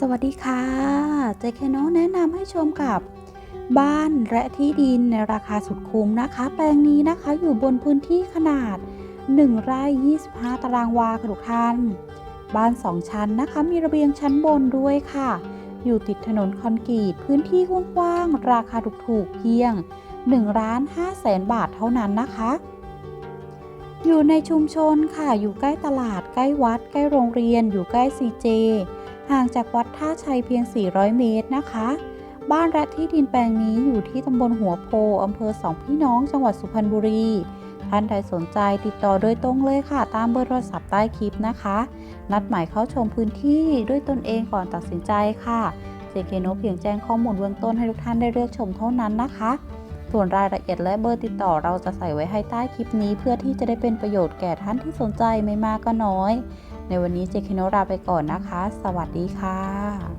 สวัสดีค่ะเจคโนแนะนำให้ชมกับ บ้านและที่ดินในราคาสุดคุ้มนะคะ แปลงนี้นะคะอยู่บนพื้นที่ขนาด 1 ไร่ 25 ตารางวาค่ะทุกท่าน บ้าน 2 ชั้นนะคะ มีระเบียงชั้นบนด้วยค่ะ อยู่ติดถนนคอนกรีต พื้นที่กว้างๆราคาถูกๆเพียง1ล้าน5แสนบาทเท่านั้นนะคะ อยู่ในชุมชนค่ะ อยู่ใกล้ตลาด ใกล้วัด ใกล้โรงเรียน อยู่ใกล้ซีเจ ห่างจากวัดท่าชัยเพียง 400 เมตรนะคะ บ้านและที่ดินแปลงนี้อยู่ที่ตำบลหัวโพอำเภอสองพี่น้องจังหวัดสุพรรณบุรี ท่านใดสนใจติดต่อโดยตรงเลยค่ะ ตามเบอร์โทรศัพท์ใต้คลิปนะคะ นัดหมายเข้าชมพื้นที่ด้วยตนเองก่อนตัดสินใจค่ะเจเคโนเพียงแจ้งข้อมูลเบื้องต้นให้ทุกท่านได้เลือกชมเท่านั้นนะคะส่วนรายละเอียดและเบอร์ติดต่อเราจะใส่ไว้ให้ใต้คลิปนี้ เพื่อที่จะได้เป็นประโยชน์แก่ท่านที่สนใจไม่มากก็น้อย ในวันนี้เจคโนลาไปก่อนนะคะ สวัสดีค่ะ